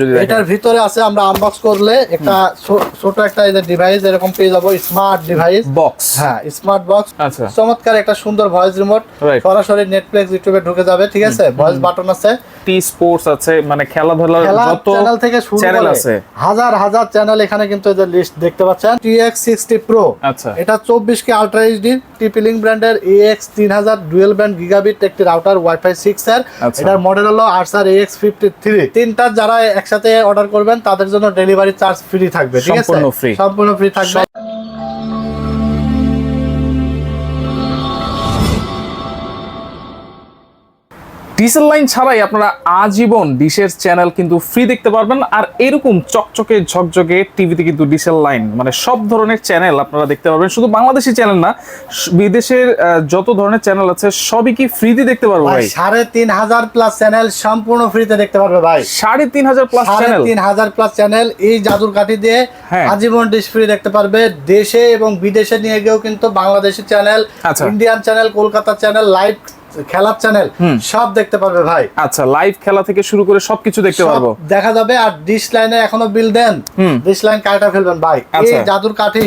যদি এটার ভিতরে আছে আমরা আনবক্স করলে একটা ছোট একটা এই যে ডিভাইস এরকম পেয়ে যাব স্মার্ট ডিভাইস বক্স হ্যাঁ স্মার্ট বক্স আচ্ছা। চমৎকার একটা সুন্দর ভয়েস রিমোট সরাসরি নেটফ্লিক্স ইউটিউবে ঢুকে যাবে ঠিক আছে? ভয়েস বাটন আছে। টি স্পোর্টস আছে মানে খেলাধুলার যত চ্যানেল থেকে শুরু চ্যানেল আছে। হাজার হাজার চ্যানেল এখানে কিন্তু এদের লিস্ট দেখতে পাচ্ছেন। টিএক্স সিক্সটি প্রো আচ্ছা। এটা চব্বিশ কে আলট্রা এইচডি টিপিলিং ব্র্যান্ডের এএক্স তিন হাজার ডুয়েল ব্যান্ড গিগাবিট একটি রাউটার ওয়াইফাই সিক্স এর। আচ্ছা। এটার মডেল হলো আরসার এএক্স ফিফটি থ্রি তিনটা যারা একসাথে অর্ডার করবেন তাদের জন্য ডেলিভারি চার্জ ফ্রি থাকবে ঠিক আছে। সম্পূর্ণ ফ্রি থাকবে। ডিসেল লাইন ছাড়াই আপনারা আজীবন ডিশের চ্যানেল কিন্তু ফ্রি দেখতে পারবেন। আর এরকম চকচকে ঝকঝকে টিভিতে কিন্তু ডিসেল লাইন মানে সব ধরনের চ্যানেল আপনারা দেখতে পারবেন। শুধু বাংলাদেশি চ্যানেল না বিদেশের যত ধরনের চ্যানেল আছে সবই কি ফ্রিতে দেখতে পারব ভাই সাড়ে তিন হাজার প্লাস চ্যানেল সম্পূর্ণ ফ্রিতে দেখতে পারবে ভাই। সাড়ে তিন হাজার প্লাস সাড়ে চ্যানেল তিন হাজার প্লাস চ্যানেল এই জাদুর কাঠি দিয়ে হ্যাঁ। আজীবন ডিশ ফ্রি দেখতে পারবে। দেশে এবং বিদেশে নিয়ে গিয়েও কিন্তু Bangladeshi channel. Indian channel Kolkata channel live খেলার চ্যানেল সব দেখতে পারবে ভাই। আচ্ছা লাইভ খেলা থেকে শুরু করে সবকিছু দেখতে পারব। দেখা যাবে আর ডিশ লাইনে এখনও বিল দেন। ডিস ডিশ লাইন কাটা ফেলবেন ভাই। এই আচ্ছা। জাদুর কাঠি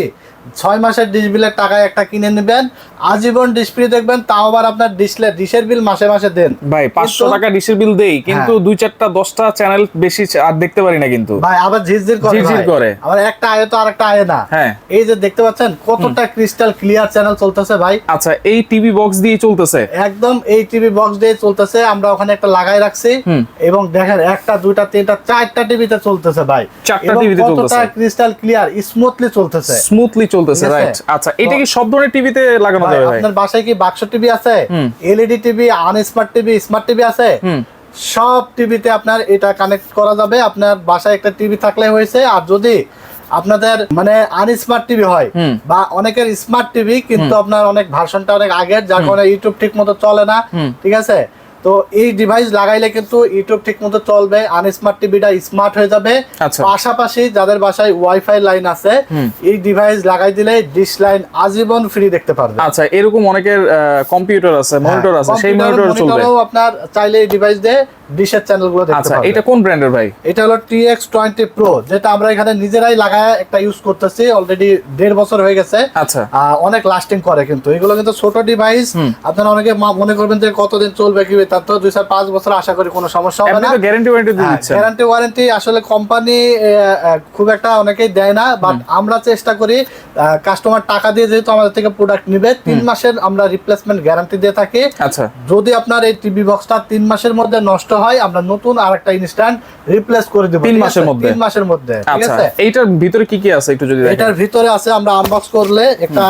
ছয় মাসের ডিশ বিলের টাকায় একটা কিনে নেবেন। আজীবন ফ্রি দেখবেন তাও আবার আপনার ডিসলে ডিশের বিল মাসে মাসে দেন। ভাই পাঁচশো টাকা ডিশের বিল দেই কিন্তু হ্যাঁ। দুই চারটা দশটা চ্যানেল বেশি আর দেখতে পারি না কিন্তু। ভাই আবার ঝিরঝির করে ঝিরঝির করে। আবার একটা আয় তো আরেকটা আয় না। হ্যাঁ। এই যে দেখতে পাচ্ছেন কতটা ক্রিস্টাল ক্লিয়ার চ্যানেল চলতেছে ভাই। আচ্ছা এই টিভি বক্স দিয়ে চলতেছে? একদম এই টিভি বক্স দিয়ে চলতেছে। আমরা ওখানে একটা লাগাই রাখছি। এবং দেখেন একটা দুইটা তিনটা চারটা টিভিতে চলতেছে ভাই। চারটা টিভিতে কতটা ক্রিস্টাল ক্লিয়ার স্মুথলি চলতেছে। স্মুথলি চলতেছে রাইট আচ্ছা এটা কি সব ধরনের টিভিতে লাগানো যাবে ভাই? আপনার বাসায় কি বাক্স টিভি আছে? LED TV unsmart TV smart TV আছে? সব টিভিতে আপনার এটা কানেক্ট করা যাবে। আপনার বাসায় একটা টিভি থাকলে হয়েছে। আর যদি আপনাদের মানে আনস্মার্ট টিভি হয় বা অনেকের স্মার্ট টিভি কিন্তু আপনার অনেক ভার্সনটা অনেক আগের যার কারণে ইউটিউব ঠিক মতো চলে না ঠিক আছে? তো এই ডিভাইস লাগাইলে কিন্তু ইউটিউব ঠিক মতো চলবে আনস্মার্ট টিভিটা স্মার্ট হয়ে যাবে। আচ্ছা। পাশাপাশি যাদের বাসায় ওয়াইফাই লাইন আছে এই ডিভাইস লাগাই দিলে ডিশ লাইন আজীবন ফ্রি দেখতে পারবে। আচ্ছা এরকম অনেকের কম্পিউটার আছে মনিটর আছে সেই হ্যাঁ, মনিটর চলবে। আপনার চাইলে এই ডিভাইস দিয়ে ডিশের চ্যানেলগুলো দেখতে আচ্ছা পারবে। এটা কোন ব্র্যান্ডের ভাই? এটা হলো TX টোয়েন্টি প্রো যেটা আমরা এখানে নিজেরাই লাগায় একটা ইউজ করতেছি অলরেডি দেড় বছর হয়ে গেছে। আচ্ছা। অনেক লাস্টিং করে কিন্তু। এগুলো কিন্তু ছোট ডিভাইস আপনারা অনেকে মনে করবেন যে কতদিন চলবে কি তার তো দুই চার পাঁচ বছর আশা করি কোনো সমস্যা হবে না। গ্যারান্টি ওয়ারেন্টি দিয়ে দিচ্ছেন। গ্যারান্টি ওয়ারেন্টি আসলে কোম্পানি খুব একটা অনেকেই দেয় না বাট আমরা চেষ্টা করি কাস্টমার টাকা দিয়ে যেহেতু আমাদের থেকে প্রোডাক্ট নিবে তিন মাসের আমরা রিপ্লেসমেন্ট গ্যারান্টি দিয়ে থাকি। আচ্ছা। যদি আপনার এই টিভি বক্সটা তিন মাসের মধ্যে নষ্ট হয় আমরা নতুন আর একটা ইনস্ট্যান্ট রিপ্লেস করে দেবো তিন মাসের মধ্যে? তিন মাসের মধ্যে ঠিক আচ্ছা আছে? এইটার ভিতরে কি কি আছে একটু যদি দেখেন? এটার ভিতরে আছে আমরা আনবক্স করলে একটা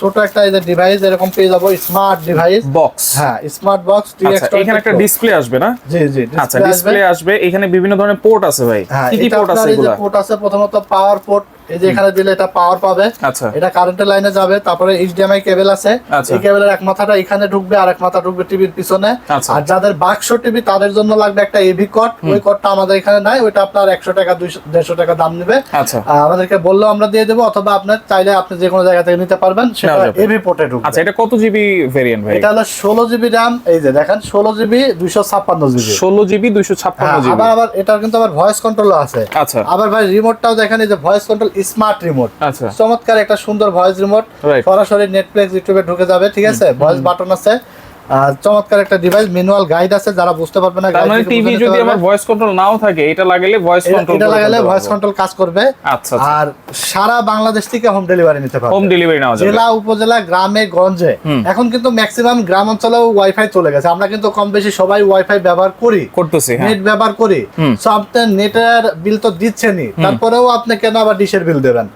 ছোট একটা এই ডিভাইস এরকম পেয়ে যাব স্মার্ট ডিভাইস বক্স হ্যাঁ স্মার্ট বক্স আচ্ছা এখানে একটা ডিসপ্লে আসবে না? জি জি আচ্ছা ডিসপ্লে আসবে। এখানে বিভিন্ন ধরনের পোর্ট আছে ভাই। হ্যাঁ কি কি পোর্ট আছে এগুলা? পোর্ট আছে প্রথমত পাওয়ার পোর্ট এই যে এখানে দিলে এটা পাওয়ার পাবে। আচ্ছা। এটা কারেন্টের লাইনে যাবে তারপরে এইচডিএমআই কেবল আছে। আচ্ছা। এই কেবলের এক মাথাটা এখানে ঢুকবে আর এক মাথা ঢুকবে টিভির পিছনে। আচ্ছা। আর যাদের বাক্স টিভি তাদের জন্য লাগবে একটা এভি কট ওই কটটা আমাদের এখানে নাই ওইটা আপনার একশো টাকা দুইশো দেড়শো টাকা দাম নেবে। আমাদেরকে বললেও আমরা দিয়ে দেবো অথবা আপনার চাইলে আপনি যে কোনো জায়গা থেকে নিতে পারবেন সেটা এভি পোর্টে ঢুকবে। আচ্ছা এটা কত জিবি ভেরিয়েন্ট ভাই? এটা হলো ষোলো জিবি র্যাম এই যে দেখেন ষোলো জিবি দুইশো ছাপ্পান্ন জিবি ষোলো জিবি দুইশো ছাপ্পান্ন হ্যাঁ, জিবি আবার আবার এটার কিন্তু আবার ভয়েস কন্ট্রোলও আছে। আচ্ছা। আবার ভাই রিমোটটাও দেখেন এই যে ভয়েস কন্ট্রোল স্মার্ট রিমোট আচ্ছা। চমৎকার একটা সুন্দর ভয়েস রিমোট সরাসরি নেটফ্লিক্স ইউটিউবে ঢুকে যাবে ঠিক আছে? ভয়েস বাটন আছে। আর চমৎকার একটা ডিভাইস ম্যানুয়াল গাইড আছে যারা বুঝতে পারবে না তার মানে টিভি যদি আমার ভয়েস কন্ট্রোল নাও থাকে এটা লাগালে ভয়েস কন্ট্রোল এটা লাগালে ভয়েস কন্ট্রোল কাজ করবে। আচ্ছা আচ্ছা। আর সারা বাংলাদেশ থেকে হোম ডেলিভারি নিতে পারবে। হোম ডেলিভারি নেওয়া যাবে। জেলা উপজেলা গ্রামে গঞ্জে। এখন কিন্তু ম্যাক্সিমাম গ্রাম অঞ্চলেও ওয়াইফাই চলে গেছে। আমরা কিন্তু কম বেশি সবাই ওয়াইফাই ব্যবহার করি। করতেছি হ্যাঁ। নেট ব্যবহার করি। সো নেটের বিল তো দিচ্ছেনই। তারপরেও আপনি কেন আবার ডিশের বিল দেবেন?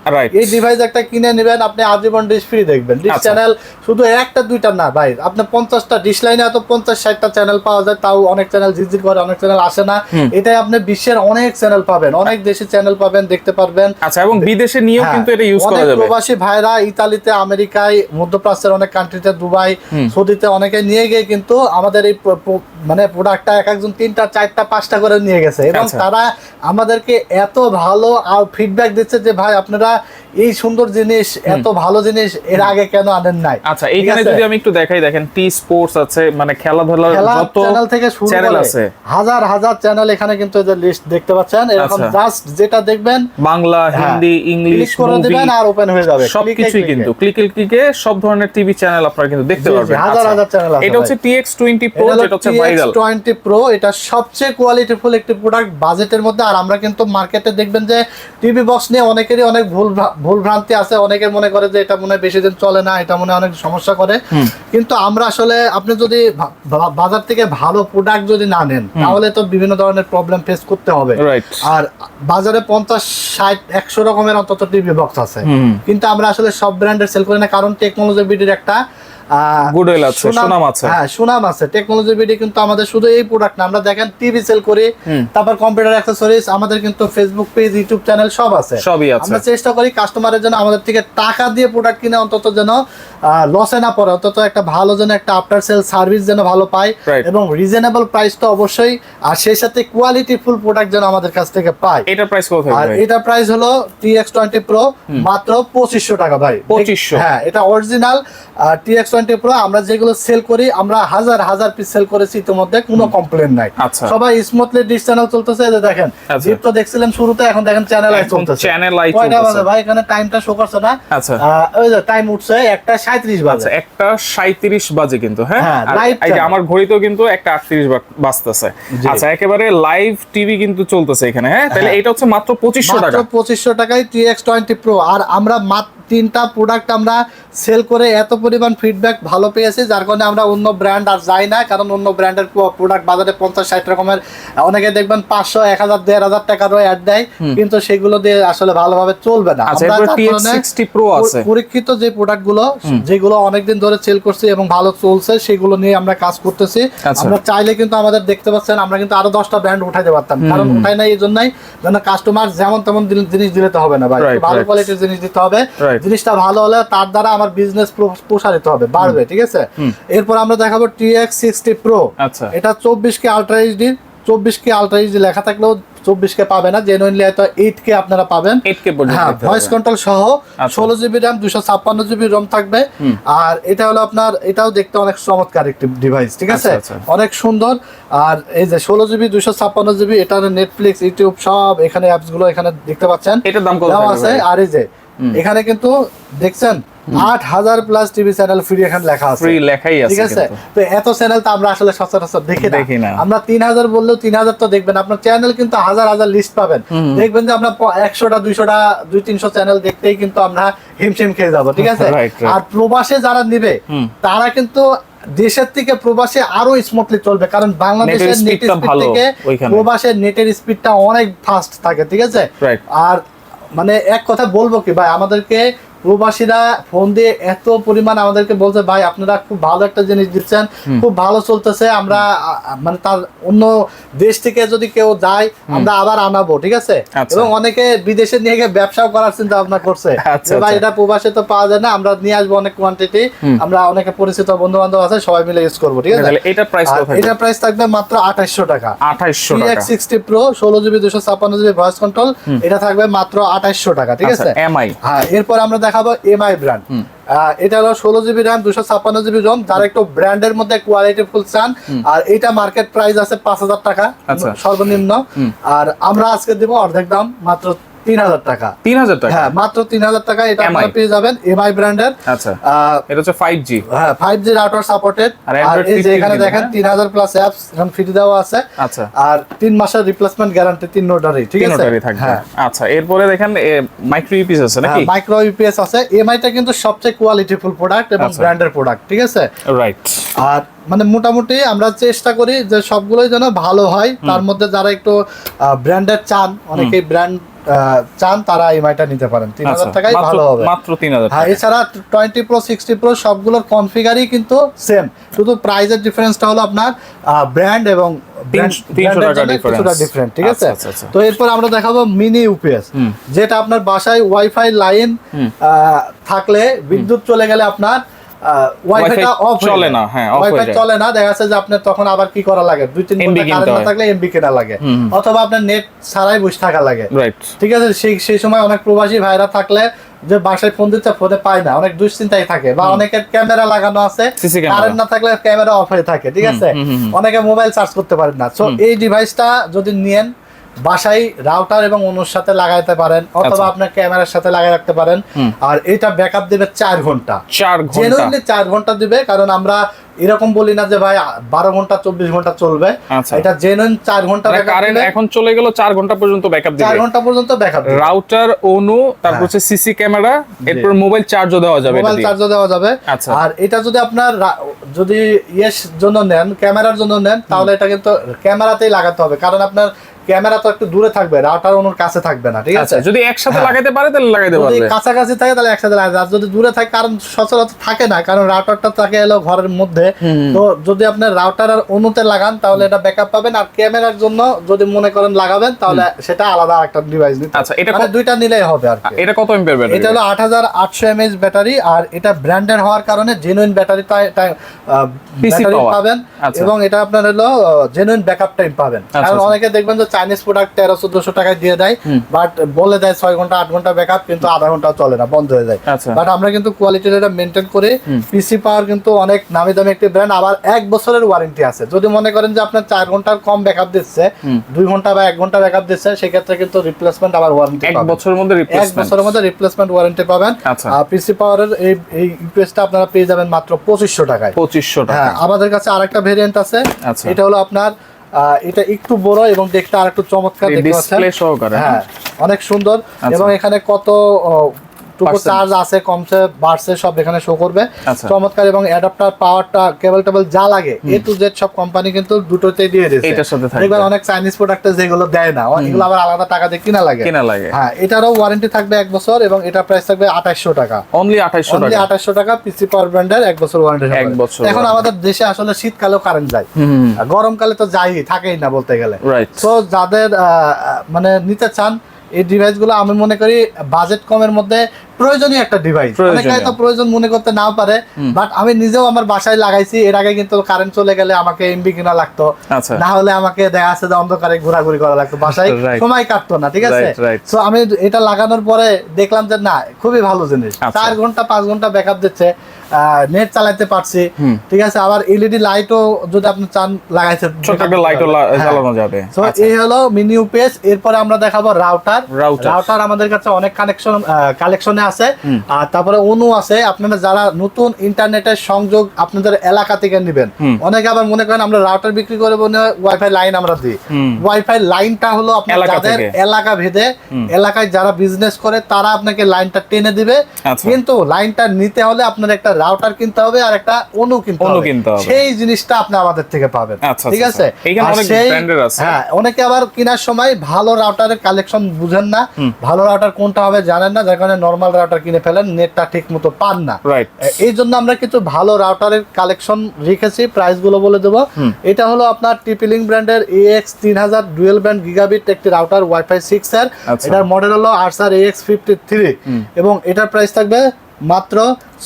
এই ডিভাইস একটা কিনে নেবেন আপনি আজীবন ডিশ ফ্রি দেখবেন। ডিশ। চ্যানেল শুধু একটা দুইটা না ভাই। আপনি পঞ্চাশটা ডিশ লাইনে এত পঞ্চাশ ষাটটা চ্যানেল পাওয়া যায় তাও অনেক চ্যানেল ঝিরঝির করে অনেক চ্যানেল আসে না। এটাই আপনি বিশ্বের অনেক চ্যানেল পাবেন অনেক দেশে চ্যানেল পাবেন দেখতে পারবেন। আচ্ছা এবং বিদেশে নিয়েও হ্যাঁ, কিন্তু এটা ইউজ করা যাবে। প্রবাসী ভাইরা ইতালিতে আমেরিকায় মধ্যপ্রাচ্যের অনেক কান্ট্রিতে দুবাই। সৌদিতে অনেকে নিয়ে গিয়ে কিন্তু আমাদের এই মানে প্রোডাক্টটা এক একজন তিনটা চারটা পাঁচটা করে নিয়ে গেছে এবং আচ্ছা। তারা আমাদেরকে এত ভালো ফিডব্যাক দিচ্ছে যে ভাই আপনারা এই সুন্দর জিনিস এত ভালো জিনিস এর আগে কেন আনেন নাই আচ্ছা এইখানে যদি আমি একটু দেখাই দেখেন টি স্পোর্টস আছে মানে খেলাধুলার যত চ্যানেল থেকে শুরু চ্যানেল করে আছে হাজার হাজার চ্যানেল এখানে কিন্তু এদের লিস্ট দেখতে পাচ্ছেন এরকম আচ্ছা। জাস্ট যেটা দেখবেন বাংলা হিন্দি ইংলিশ করে দিবেন আর ওপেন হয়ে যাবে সবকিছুই কিন্তু। ক্লিকে ক্লিকে সব ধরনের টিভি চ্যানেল আপনারা কিন্তু দেখতে পারবেন হাজার আচ্ছা। হাজার চ্যানেল আছে এটা হচ্ছে ভাই। টিএক্স টোয়েন্টি প্রো যেটা হচ্ছে ভাইরাল টোয়েন্টি প্রো এটা সবচেয়ে কোয়ালিটিফুল একটি প্রোডাক্ট বাজেটের মধ্যে। আর আমরা কিন্তু মার্কেটে দেখবেন যে টিভি বক্স নিয়ে অনেকেরই অনেক ভুল ভ্রা- ভুল ভ্রান্তি আছে। অনেকে মনে করে যে এটা মনে বেশি দিন চলে না এটা মনে অনেক সমস্যা করে। কিন্তু আমরা আসলে আপনি যদি বাজার থেকে ভালো প্রোডাক্ট যদি না নেন তাহলে তো বিভিন্ন ধরনের প্রবলেম ফেস করতে হবে। আর বাজারে পঞ্চাশ ষাট একশো রকমের অন্তত টিভি বক্স আছে। কিন্তু আমরা আসলে সব ব্র্যান্ডের সেল করি না। কারণ টেকনোলজি বিডির একটা Goodwill আছে, সুনাম আছে। হ্যাঁ সুনাম আছে। টেকনোলজি বিডি কিন্তু আমাদের শুধু এই প্রোডাক্ট না আমরা দেখেন টিভি সেল করি তারপর কম্পিউটার অ্যাক্সেসরিজ আমাদের কিন্তু ফেসবুক পেজ ইউটিউব চ্যানেল সব আছে। সবই আছে। আমরা চেষ্টা করি কাস্টমারের জন্য আমাদের থেকে টাকা দিয়ে প্রোডাক্ট কিনে অন্তত যেন লসে না পড়ে অন্তত একটা ভালো যেন একটা আফটার সেল সার্ভিস যেন ভালো পায় এবং রিজনেবল প্রাইস তো অবশ্যই আর সেই সাথে কোয়ালিটি ফুল প্রোডাক্ট যেন আমাদের কাছ থেকে পায়। এটার প্রাইস কত আর এটা প্রাইস হলো টিএক্স টোয়েন্টি প্রো মাত্র পঁচিশশো টাকা ভাই। 2500 হ্যাঁ এটা অরিজিনাল টিএক্স টোয়েন্টি প্রো আমরা যেগুলো সেল করি আমরা হাজার হাজার পিস সেল করেছি ইতিমধ্যে কোনো কমপ্লেন নাই। আচ্ছা। সবাই স্মুথলি ডিশ চ্যানেল চলতেছে এই দেখেন আচ্ছা। জিপ তো দেখছিলেন শুরুতে এখন দেখেন চ্যানেল আই চলতেছে। eye কয়টা চলতেছে। ভাই? এখানে টাইমটা শো করছে না। আচ্ছা। ওই যে টাইম উঠছে একটা সাঁত্রিশ বাজে। আচ্ছা একটা সাঁত্রিশ বাজে কিন্তু হ্যাঁ? হ্যাঁ, এই যে আমার ঘড়িতেও কিন্তু একটা আটত্রিশ বাজতেছে। আচ্ছা একেবারে লাইভ টিভি কিন্তু চলতেছে এখানে হ্যাঁ? তাহলে এটা হচ্ছে মাত্র পঁচিশশো মাত্র টাকা। পঁচিশশো টাকায় টিএক্স টোয়েন্টি প্রো আর আমরা মাত্র তিনটা প্রোডাক্ট আমরা সেল করে এত পরিমাণ ফিডব্যাক ভালো পেয়েছি যার কারণে আমরা অন্য ব্র্যান্ড আর যাই না কারণ অন্য ব্র্যান্ডের প্রোডাক্ট বাজারে পঞ্চাশ ষাট রকমের অনেকে দেখবেন পাঁচশো এক হাজার দেড় হাজার টাকারও অ্যাড দেয় কিন্তু সেগুলো দিয়ে আসলে ভালোভাবে চলবে না। আচ্ছা, আমরা এরপর যার TX কারণে 60 Pro আছে। পরীক্ষিত যে প্রোডাক্টগুলো যেগুলো অনেকদিন ধরে সেল করছি এবং ভালো চলছে সেগুলো নিয়ে আমরা কাজ করতেছি। আচ্ছা। আমরা চাইলে কিন্তু আমাদের দেখতে পাচ্ছেন আমরা কিন্তু আরও দশটা ব্র্যান্ড উঠাইতে পারতাম। কারণ উঠাই না এই জন্যই যেন কাস্টমার যেমন তেমন জিনিস- জিনিস দিতে হবে না ভাই। ভালো কোয়ালিটির জিনিস দিতে হবে। জিনিসটা ভালো হলে তার দ্বারা আমার বিজনেস প্রসারিত হবে। বাড়বে ঠিক আছে? এরপর আমরা দেখাবো টিএক্স সিক্সটি প্রো আচ্ছা। এটা চব্বিশ কে আলট্রা এইচডি চব্বিশ কে আলট্রা এইচডি লেখা থাকলেও চব্বিশ কে পাবে না জেনুইনলি হয়তো এইট কে আপনারা পাবেন। হ্যাঁ ভয়েস কন্ট্রোল সহ আচ্ছা। ষোলো জিবি র্যাম দুশো ছাপ্পান্ন জিবি রম থাকবে। আর এটা হলো আপনার এটাও দেখতে অনেক চমৎকার একটি ডিভাইস ঠিক আছে? আচ্ছা, আচ্ছা। অনেক সুন্দর। আর এই যে ষোলো জিবি দুশো ছাপ্পান্ন জিবি এটা নেটফ্লিক্স ইউটিউব সব এখানে অ্যাপসগুলো এখানে দেখতে পাচ্ছেন। এটার দাম কত আছে। আর এই যে এখানে কিন্তু দেখছেন আট হাজার প্লাস টিভি চ্যানেল ফ্রি এখানে লেখা আছে। ফ্রি লেখাই আছে ঠিক আছে? তো এত চ্যানেল তো আমরা আসলে সচরাচর দেখি দেখি না। আমরা তিন হাজার বললেও তিন হাজার তো দেখবেন। আপনার চ্যানেল কিন্তু হাজার হাজার লিস্ট পাবেন। দেখবেন যে আমরা একশোটা দুইশোটা দুই তিনশো চ্যানেল দেখতেই কিন্তু আমরা হিমশিম খেয়ে যাব। ঠিক আছে. আর প্রবাসে যারা নিবে তারা কিন্তু দেশের থেকে প্রবাসে আরও স্মুথলি চলবে। কারণ বাংলাদেশের নেট স্পিড থেকে প্রবাসের নেটের স্পিডটা অনেক ফাস্ট থাকে। ঠিক আছে? আর মানে এক কথা বলব কি ভাই আমাদেরকে প্রবাসীরা ফোন দিয়ে এত পরিমাণ আমাদেরকে বলছে ভাই আপনারা খুব ভালো একটা জিনিস দিচ্ছেন খুব ভালো চলতেছে আমরা মানে তার অন্য দেশ থেকে যদি কেউ যায় আমরা আবার আনাবো ঠিক আছে? আচ্ছা। এবং অনেকে বিদেশে নিয়ে গিয়ে ব্যবসাও করার চিন্তা ভাবনা করছে আচ্ছা, ভাই আচ্ছা। এটা প্রবাসে তো পাওয়া যায় না আমরা নিয়ে আসব অনেক কোয়ান্টিটি আমরা অনেকে পরিচিত বন্ধু বান্ধব আছে সবাই মিলে ইউজ করব ঠিক আছে? এটার প্রাইস এটা প্রাইস থাকবে মাত্র আঠাইশশো টাকা। আঠাইশশো সিক্সটি প্রো ষোলো জিবি দুশো ছাপ্পান্ন জিবি ভয়েস কন্ট্রোল এটা থাকবে মাত্র আঠাইশশো টাকা ঠিক আছে? এমআই হ্যাঁ এরপর আমরা দেখাবো এমআই ব্র্যান্ড এটা হলো ষোলো জিবি র্যাম দুশো ছাপ্পান্ন জিবি রোম তার একটু ব্র্যান্ডের মধ্যে কোয়ালিটি ফুল চান। আর এটা মার্কেট প্রাইস আছে পাঁচ হাজার টাকা আচ্ছা। সর্বনিম্ন। আর আমরা আজকে দেবো অর্ধেক দাম মাত্র তিন হাজার টাকা। তিন হাজার টাকা? হ্যাঁ মাত্র তিন হাজার টাকা এটা আপনারা পেয়ে যাবেন এমআই ব্র্যান্ডের আচ্ছা। এটা হচ্ছে ফাইভ জি হ্যাঁ ফাইভ জি রাউটার সাপোর্টেড আর এই যে এখানে দেখেন হ্যাঁ? তিন হাজার প্লাস অ্যাপস এখন ফ্রি দেওয়া আছে। আচ্ছা। আর তিন মাসের রিপ্লেসমেন্ট গ্যারান্টি তিন ঠিক আছে? তিনোটারই থাকবে। হ্যাঁ। আচ্ছা এরপরে দেখেন মাইক্রো ইপিস আছে নাকি? মাইক্রো ইউপিএস আছে। এমআইটা কিন্তু সবচেয়ে কোয়ালিটিফুল প্রোডাক্ট এবং আচ্ছা। ব্র্যান্ডের প্রোডাক্ট ঠিক আছে? রাইট আর মানে মোটামুটি আমরা চেষ্টা করি যে সবগুলোই যেন ভালো হয়। তার মধ্যে যারা একটু ব্র্যান্ডের চান অনেকেই ব্র্যান্ড চান তারা এমআইটা নিতে পারেন। তিন হাজার টাকাই ভালো হবে। আচ্ছা, মাত্র তিন হাজার হ্যাঁ এছাড়া টোয়েন্টি প্রো সিক্সটি প্রো সবগুলোর কনফিগারই কিন্তু সেম শুধু প্রাইসের ডিফারেন্সটা হলো আপনার ব্র্যান্ড এবং। ডিফারেন্ট ঠিক আছে? আচ্ছা, আচ্ছা, আচ্ছা। তো এরপর আমরা দেখাবো মিনি ইউপিএস যেটা আপনার বাসায় ওয়াইফাই লাইন থাকলে বিদ্যুৎ চলে গেলে আপনার ওয়াইফাইটা অফ চলে না, হ্যাঁ, ওয়াইফাই চলে না দেখা যাচ্ছে যে আপনার তখন আবার কি করা লাগে? দুই তিন ঘণ্টা কারেন্ট না থাকলে এমবি কেনা লাগে। অথবা আপনার নেট ছাড়াই বসে থাকা লাগে। ঠিক আছে সেই সেই সময় অনেক প্রবাসী ভাইরা থাকলে যে বাসায় ফোন দিচ্ছে ফোনে পায় না। অনেক দুশ্চিন্তায় থাকে। বা অনেকের ক্যামেরা লাগানো আছে। কারেন্ট না থাকলে ক্যামেরা অফ হয়ে থাকে ঠিক আছে। অনেকে মোবাইল চার্জ করতে পারেন না। সো এই ডিভাইসটা যদি নিয়েন বাসায় রাউটার এবং অনুর সাথে লাগাইতে পারেন অথবা আচ্ছা। আপনার ক্যামেরার সাথে লাগাই রাখতে পারেন। আর এটা ব্যাকআপ দেবে চার ঘণ্টা। চার ঘণ্টা। জেনুইনলি চার ঘণ্টা দিবে কারণ আমরা এরকম বলি না যে ভাই বারো ঘণ্টা চব্বিশ ঘণ্টা চলবে। আচ্ছা। এটা জেনুইন চার ঘণ্টা কারেন্ট এখন চলে গেল চার ঘণ্টা পর্যন্ত ব্যাকআপ চার ঘণ্টা পর্যন্ত ব্যাকআপ রাউটার অনু তারপর হচ্ছে সিসি ক্যামেরা এরপর মোবাইল চার্জও দেওয়া যাবে মোবাইল দিয়ে। চার্জও দেওয়া যাবে। আচ্ছা। আর এটা যদি আপনার যদি ইয়েস জন্য নেন ক্যামেরার জন্য নেন তাহলে এটা কিন্তু ক্যামেরাতেই লাগাতে হবে। কারণ আপনার ক্যামেরা তো একটু দূরে থাকবে রাউটার অনুর কাছে থাকবে না ঠিক আছে? আচ্ছা যদি একসাথে হ্যাঁ। লাগাইতে পারে তাহলে লাগাইতে যদি পারবে। কাছাকাছি থাকে তাহলে একসাথে লাগাতে। আর যদি দূরে থাকে কারণ সচরাচর থাকে না কারণ রাউটারটা থাকে এলো ঘরের মধ্যে। তো যদি আপনার রাউটার আর অনুতে লাগান তাহলে এটা ব্যাকআপ পাবেন। আর ক্যামেরার জন্য যদি মনে করেন লাগাবেন তাহলে সেটা আলাদা একটা ডিভাইস নিতে আচ্ছা, এটা মানে দুইটা নিলেই হবে আর এটা কত এম্পিয়ার ব্যাটারি এটা হলো আট হাজার আটশো এমএইচ ব্যাটারি আর এটা ব্র্যান্ডেড হওয়ার কারণে জেনুইন ব্যাটারি ব্যাটারি পাবেন। আচ্ছা। এবং এটা আপনার হলো জেনুইন ব্যাকআপ টাইম পাবেন। আচ্ছা, কারণ। অনেকে দেখবেন যে চাইনিজ প্রোডাক্ট তেরো চোদ্দশো টাকায় দিয়ে দেয় বাট বলে দেয় ছয় ঘণ্টা আট ঘণ্টা ব্যাকআপ কিন্তু আধা ঘণ্টা চলে না বন্ধ হয়ে যায়। আচ্ছা। বাট আমরা কিন্তু কোয়ালিটির এটা মেনটেন করে পিসি পাওয়ার কিন্তু অনেক নামি দামি একটি ব্র্যান্ড আবার এক বছরের ওয়ারেন্টি আছে। যদি মনে করেন যে আপনার চার ঘণ্টার কম ব্যাকআপ দিচ্ছে দুই ঘণ্টা বা এক ঘণ্টা ব্যাকআপ দিচ্ছে সেক্ষেত্রে কিন্তু রিপ্লেসমেন্ট আবার ওয়ারেন্টি এক বছরের মধ্যে এক বছরের মধ্যে রিপ্লেসমেন্ট ওয়ারেন্টি পাবেন। আচ্ছা। আর পিসি পাওয়ারের এই এই ইউপিএসটা আপনারা পেয়ে যাবেন মাত্র পঁচিশশো টাকায়। পঁচিশশো টাকা। হ্যাঁ আমাদের কাছে আরেকটা ভেরিয়েন্ট আছে। আচ্ছা। এটা হলো আপনার এটা একটু বড় এবং দেখতে আরেকটু চমৎকার দেখতে পাচ্ছেন সহকারে হ্যাঁ অনেক সুন্দর আচ্ছা। এবং এখানে কত। চার্জ আছে কমছে বাড়ছে সব এখানে শো করবে। আচ্ছা। চমৎকার এবং অ্যাডাপ্টার পাওয়ারটা কেবল টেবল যা লাগে এ টু জেড সব কোম্পানি কিন্তু দুটোতেই দিয়ে দিয়েছে। এটার সাথে থাকবে। দেখবেন অনেক চাইনিজ প্রোডাক্টে যেগুলো দেয় না এগুলো আবার আলাদা টাকা দিয়ে কিনা লাগে। কেনা লাগে। হ্যাঁ এটারও ওয়ারেন্টি থাকবে এক বছর এবং এটা প্রাইস থাকবে আঠাশশো টাকা। অনলি আঠাইশশো অনলি টাকা। টাকা পিসি পাওয়ার ব্র্যান্ডের এক বছর ওয়ারেন্টি এক বছর এখন আমাদের দেশে আসলে শীতকালেও কারেন্ট যায়। গরমকালে তো যাই থাকেই না বলতে গেলে। তো যাদের মানে নিতে চান এই ডিভাইসগুলো আমি মনে করি বাজেট কমের মধ্যে প্রয়োজনীয় একটা ডিভাইস অনেকে তো প্রয়োজন মনে করতে নাও পারে বাট আমি নিজেও আমার বাসায় লাগাইছি এর আগে কিন্তু কারেন্ট চলে গেলে আমাকে এমবি কিনা লাগতো। আচ্ছা। না হলে আমাকে দেখা আছে যে অন্ধকারে ঘোরাঘুরি করা লাগতো বাসায় সময় কাটতো না ঠিক আছে. তো আমি এটা লাগানোর পরে দেখলাম যে না খুবই ভালো জিনিস। আচ্ছা। চার ঘণ্টা পাঁচ ঘণ্টা ব্যাকআপ দিচ্ছে। নেট চালাতে পারছি। ঠিক আছে আবার এলইডি লাইটও যদি আপনি চান লাগাইছে ছোট একটা লাইটও জ্বালানো যাবে। তো আচ্ছা। এই হলো মিনি ইউপিএস এরপরে আমরা দেখাবো রাউটার রাউটার আমাদের কাছে অনেক কানেকশন কালেকশনে আছে। আর তারপরে অনু আছে। আপনারা যারা নতুন ইন্টারনেটের সংযোগ আপনাদের এলাকা থেকে নেবেন অনেকে আবার মনে করেন আমরা রাউটার বিক্রি করে মনে ওয়াইফাই লাইন আমরা দিই। ওয়াইফাই লাইনটা হলো আপনার যাদের এলাকা ভেদে এলাকায় যারা বিজনেস করে তারা আপনাকে লাইনটা টেনে দিবে। আচ্ছা। কিন্তু লাইনটা নিতে হলে আপনার একটা রাউটার কিনতে হবে আর একটা অনু কিনতে অনু কিনতে হবে। সেই জিনিসটা আপনি আমাদের থেকে পাবেন। আচ্ছা, ঠিক আচ্ছা, আছে? আচ্ছা। আছে। হ্যাঁ অনেকে আবার কেনার সময় ভালো রাউটারের কালেকশন বুঝেন না। ভালো রাউটার কোনটা হবে জানেন না যার কারণে নর্মাল রাউটার কিনে ফেলেন নেটটা ঠিক মতো পান না। এই জন্য আমরা কিছু ভালো রাউটারের কালেকশন রেখেছি প্রাইসগুলো বলে দেবো। এটা হলো আপনার টিপিলিং ব্র্যান্ডের এক্স তিন হাজার ডুয়েল ব্যান্ড গিগাবিট একটি রাউটার ওয়াইফাই সিক্স এর। এটার মডেল হলো আরসার এক্স ফিফটি থ্রি এবং এটার প্রাইস থাকবে মাত্র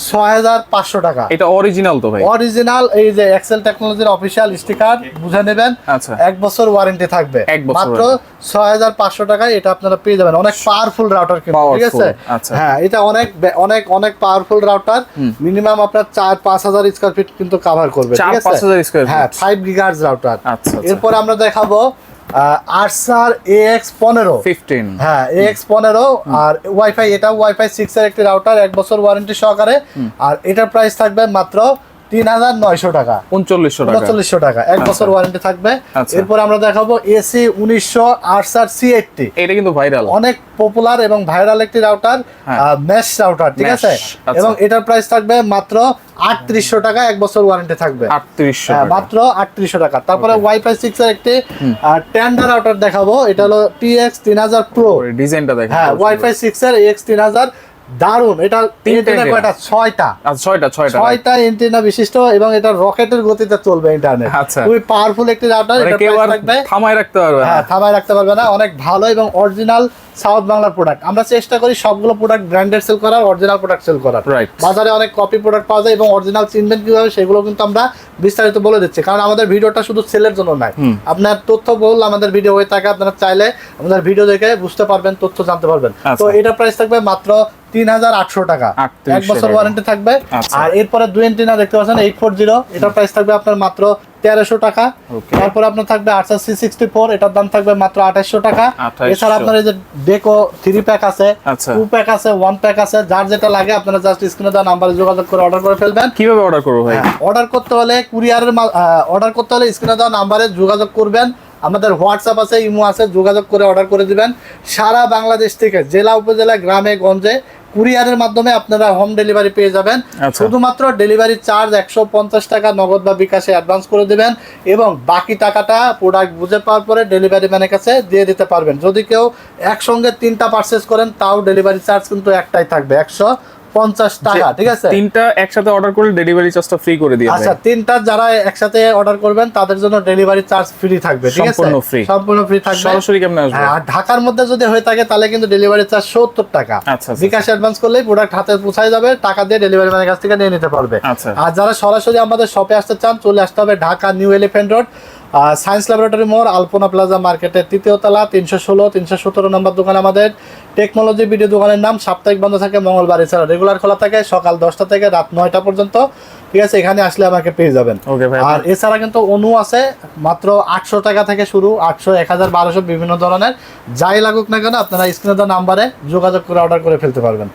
ছয় হাজার পাঁচশো টাকা। এটা অরিজিনাল তো ভাই? অরিজিনাল এই যে এক্সেল টেকনোলজির অফিসিয়াল স্টিকার বুঝে নেবেন আচ্ছা। এক বছর ওয়ারেন্টি থাকবে। মাত্র ছয় হাজার পাঁচশো টাকায় এটা আপনারা পেয়ে যাবেন। অনেক পাওয়ারফুল রাউটার কিন্তু ঠিক আছে? আচ্ছা। হ্যাঁ এটা অনেক অনেক অনেক পাওয়ারফুল রাউটার মিনিমাম আপনার চার পাঁচ হাজার স্কোয়ার ফিট কিন্তু কাভার করবে ঠিক আছে? হ্যাঁ ফাইভ গিগার্স রাউটার। এরপর আমরা দেখাবো আরসার এ এক্স পনেরো। ফিফটিন হ্যাঁ এক্স পনেরো আর ওয়াইফাই এটা ওয়াইফাই সিক্স এর একটি রাউটার এক বছর ওয়ারেন্টি সহকারে। আর এটার প্রাইস থাকবে মাত্র তিন হাজার নয়শো টাকা। উনচল্লিশশো টাকা। উনচল্লিশশো টাকা। এক বছর ওয়ারেন্টি থাকবে। আচ্ছা। এরপর আমরা দেখাবো এসি উনিশশো আটসার সি এইটটি এটা কিন্তু ভাইরাল অনেক পপুলার এবং ভাইরাল একটি রাউটার। মেশ রাউটার ঠিক আছে? আচ্ছা। এবং এটার প্রাইস থাকবে মাত্র আটত্রিশশো টাকা এক বছর ওয়ারেন্টি থাকবে। আটত্রিশশো হ্যাঁ, মাত্র আটত্রিশশো টাকা। তারপরে ওয়াইফাই সিক্স এর একটি টেন্ডার রাউটার দেখাবো। এটা হলো টিএক্স তিন হাজার প্রো ডিজাইনটা দেখেন হ্যাঁ ওয়াইফাই সিক্স এর এক্স তিন হাজার দারুণ এটা antenna। কয়টা? ছয়টা। আচ্ছা ছয়টা ছয়টা ছয়টা এন্টিনা বিশিষ্ট এবং এটা রকেটের গতিতে চলবে ইন্টারনেট আচ্ছা। খুবই পাওয়ারফুল একটি রাউটার মানে এটা থাকবে। থামায় রাখতে পারবে হ্যাঁ থামায় রাখতে পারবে না। অনেক ভালো এবং অরিজিনাল সাউথ বাংলার প্রোডাক্ট আমরা চেষ্টা করি সবগুলো প্রোডাক্ট ব্র্যান্ডেড সেল করার অরিজিনাল প্রোডাক্ট সেল করার। বাজারে অনেক কপি প্রোডাক্ট পাওয়া যায় এবং অরিজিনাল চিনবেন কীভাবে সেগুলো কিন্তু আমরা বিস্তারিত বলে দিচ্ছি। কারণ আমাদের ভিডিওটা শুধু সেলের জন্য নয়। আপনার তথ্য বল আমাদের ভিডিও হয়ে থাকে। আপনারা চাইলে আমাদের ভিডিও দেখে বুঝতে পারবেন তথ্য জানতে পারবেন। আচ্ছা। তো এটা প্রাইস থাকবে মাত্র তিন হাজার আটশো টাকা। এক বছর ওয়ারেন্টি থাকবে। আচ্ছা। আর এরপরে দুই এন্টিনা দেখতে পাচ্ছেন এইট ফোর জিরো এটার প্রাইস থাকবে আপনার মাত্র তেরোশো টাকা. তারপরে আপনার থাকবে আটশো সি সিক্সটি ফোর এটার দাম থাকবে মাত্র আঠাশশো টাকা। এছাড়া আপনার এই যে ডেকো থ্রি প্যাক আছে আচ্ছা। টু প্যাক আছে ওয়ান প্যাক আছে যার যেটা লাগে আপনারা জাস্ট স্ক্রিনে দেওয়া নাম্বারে যোগাযোগ করে অর্ডার করে ফেলবেন। কীভাবে অর্ডার করব ভাই? অর্ডার করতে হলে কুরিয়ারের অর্ডার করতে হলে স্ক্রিনে দেওয়া নাম্বারে যোগাযোগ করবেন। আমাদের হোয়াটসঅ্যাপ আছে ইমো আছে যোগাযোগ করে অর্ডার করে দিবেন। সারা বাংলাদেশ থেকে জেলা উপজেলা গ্রামে গঞ্জে কুরিয়ারের মাধ্যমে আপনারা হোম ডেলিভারি পেয়ে যাবেন। আচ্ছা। শুধুমাত্র ডেলিভারি চার্জ একশো পঞ্চাশ টাকা নগদ বা বিকাশে অ্যাডভান্স করে দেবেন এবং বাকি টাকাটা প্রোডাক্ট বুঝে পাওয়ার পরে ডেলিভারি ম্যানের কাছে দিয়ে দিতে পারবেন। যদি কেউ একসঙ্গে তিনটা পারচেস করেন তাও ডেলিভারি চার্জ কিন্তু একটাই থাকবে একশো পঞ্চাশ টাকা ঠিক আছে? তিনটা একসাথে অর্ডার করলে ডেলিভারি চার্জটা ফ্রি করে দিয়ে আচ্ছা তিনটা যারা একসাথে অর্ডার করবেন তাদের জন্য ডেলিভারি চার্জ ফ্রি থাকবে ঠিক আছে? সম্পূর্ণ free। সম্পূর্ণ ফ্রি থাকবে। সরাসরি কেমনে আসবে? হ্যাঁ, আর ঢাকার মধ্যে যদি হয়ে থাকে তাহলে কিন্তু ডেলিভারি চার্জ সত্তর টাকা। আচ্ছা, আচ্ছা, বিকাশ অ্যাডভান্স করলেই প্রোডাক্ট হাতে পৌঁছায় যাবে টাকা দিয়ে ডেলিভারি ম্যানের কাছ থেকে নিয়ে নিতে পারবে। আচ্ছা। আর যারা সরাসরি আমাদের শপে আসতে চান চলে আসতে হবে Dhaka New Elephant Road Science Laboratory মোড় আলপনা প্লাজা মার্কেটের তৃতীয় তলা তিনশো ষোলো তিনশো সতেরো নম্বর দোকান আমাদের। টেকনোলজি ভিডিও দোকানের নাম সাপ্তাহিক বন্ধ থাকে মঙ্গলবার এছাড়া রেগুলার খোলা থাকে সকাল দশটা থেকে রাত নয়টা পর্যন্ত। ঠিক আছে এখানে আসলে আমাকে পেয়ে যাবেন। আর এছাড়া কিন্তু অনু আছে মাত্র আটশো টাকা থেকে শুরু আটশো এক হাজার বারোশো বিভিন্ন ধরনের। যাই লাগুক না কেন আপনারা স্ক্রিনে দেওয়া নাম্বারে যোগাযোগ করে অর্ডার করে ফেলতে পারবেন।